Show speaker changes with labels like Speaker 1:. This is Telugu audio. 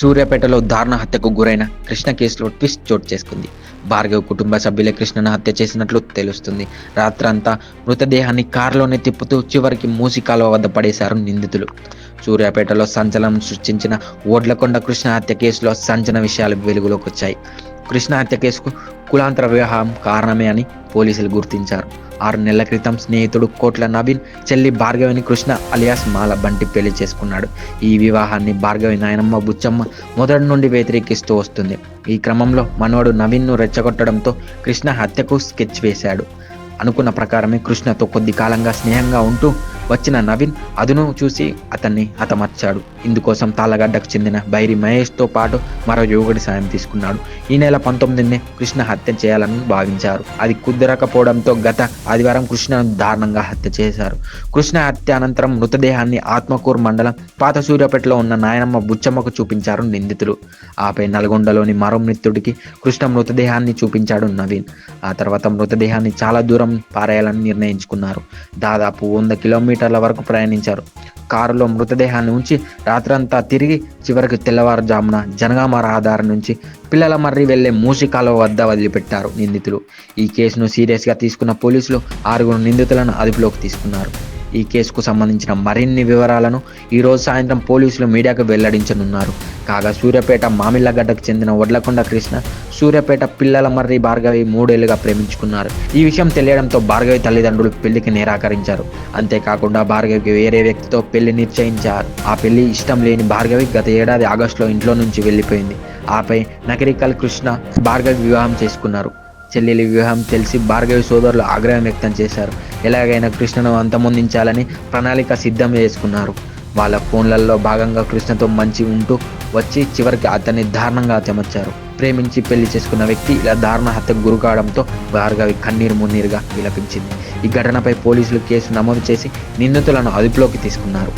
Speaker 1: సూర్యాపేటలో దారుణ హత్యకు గురైన కృష్ణ కేసులో ట్విస్ట్ చోటు చేసుకుంది. భార్గవ్ కుటుంబ సభ్యులే కృష్ణను హత్య చేసినట్లు తెలుస్తుంది. రాత్రంతా మృతదేహాన్ని కారులోనే తిప్పుతూ చివరికి మూసి కాలువ వద్ద పడేశారు నిందితులు. సూర్యాపేటలో సంచలనం సృష్టించిన ఓడ్లకొండ కృష్ణ హత్య కేసులో సంచలన విషయాలు వెలుగులోకి వచ్చాయి. కృష్ణ హత్య కేసుకు కులాంతర వివాహం కారణమే అని పోలీసులు గుర్తించారు. ఆరు నెలల క్రితం స్నేహితుడు కోట్ల నవీన్ చెల్లి భార్గవిని కృష్ణ అలియాస్ మాల బంటి పెళ్ళి చేసుకున్నాడు. ఈ వివాహాన్ని భార్గవి నాయనమ్మ బుచ్చమ్మ మొదటి నుండి వ్యతిరేకిస్తూ వస్తుంది. ఈ క్రమంలో మనవడు నవీన్ను రెచ్చగొట్టడంతో కృష్ణ హత్యకు స్కెచ్ వేశాడు. అనుకున్న ప్రకారమే కృష్ణతో కొద్ది కాలంగా స్నేహంగా ఉంటూ వచ్చిన నవీన్ అదును చూసి అతన్ని హతమర్చాడు. ఇందుకోసం తాళ్ళగడ్డకు చెందిన బైరి మహేష్తో పాటు మరో యువకుడి సాయం తీసుకున్నాడు. ఈ నెల పంతొమ్మిదినే కృష్ణ హత్య చేయాలని భావించారు. అది కుదరకపోవడంతో గత ఆదివారం కృష్ణను దారుణంగా హత్య చేశారు. కృష్ణ హత్య అనంతరం మృతదేహాన్ని ఆత్మకూరు మండలం పాత సూర్యాపేటలో ఉన్న నాయనమ్మ బుచ్చమ్మకు చూపించారు నిందితులు. ఆపై నల్గొండలోని మరో మృతుడికి కృష్ణ మృతదేహాన్ని చూపించాడు నవీన్. ఆ తర్వాత మృతదేహాన్ని చాలా దూరం పారేయాలని నిర్ణయించుకున్నారు. దాదాపు వంద కిలోమీటర్ కిలోమీటర్ల వరకు ప్రయాణించారు. కారులో మృతదేహాన్ని ఉంచి రాత్రంతా తిరిగి చివరికి తెల్లవారుజామున జనగామ రహదారి నుంచి పిల్లల మర్రి వెళ్ళే మూసి కాలువ వద్ద వదిలిపెట్టారు నిందితులు. ఈ కేసును సీరియస్గా తీసుకున్న పోలీసులు ఆరుగురు నిందితులను అదుపులోకి తీసుకున్నారు. ఈ కేసుకు సంబంధించిన మరిన్ని వివరాలను ఈరోజు సాయంత్రం పోలీసులు మీడియాకు వెల్లడించనున్నారు. కాగా సూర్యాపేట మామిళ్ళగడ్డకు చెందిన వడ్లకొండ కృష్ణ సూర్యాపేట పిల్లల మర్రి భార్గవి మూడేళ్ళుగా ప్రేమించుకున్నారు. ఈ విషయం తెలియడంతో భార్గవి తల్లిదండ్రులు పెళ్ళికి నిరాకరించారు. అంతేకాకుండా భార్గవికి వేరే వ్యక్తితో పెళ్ళి నిశ్చయించారు. ఆ పెళ్ళి ఇష్టం లేని భార్గవి గత ఏడాది ఆగస్టులో ఇంట్లో నుంచి వెళ్ళిపోయింది. ఆపై నకరికల్ కృష్ణ భార్గవి వివాహం చేసుకున్నారు. చెల్లెలి వివాహం తెలిసి భార్గవి సోదరులు ఆగ్రహం వ్యక్తం చేశారు. ఎలాగైనా కృష్ణను అంతమొందించాలని ప్రణాళిక సిద్ధం చేసుకున్నారు. వాళ్ళ ఫోన్లలో భాగంగా కృష్ణతో మంచి ఉంటూ వచ్చి చివరికి అతన్ని దారుణంగా హత్యమర్చారు ప్రేమించి పెళ్ళి చేసుకున్న వ్యక్తి ఇలా దారుణ హత్యకు గురి కావడంతో భార్గవి కన్నీరు మున్నీరుగా విలపించింది. ఈ ఘటనపై పోలీసులు కేసు నమోదు చేసి నిందితులను అదుపులోకి తీసుకున్నారు.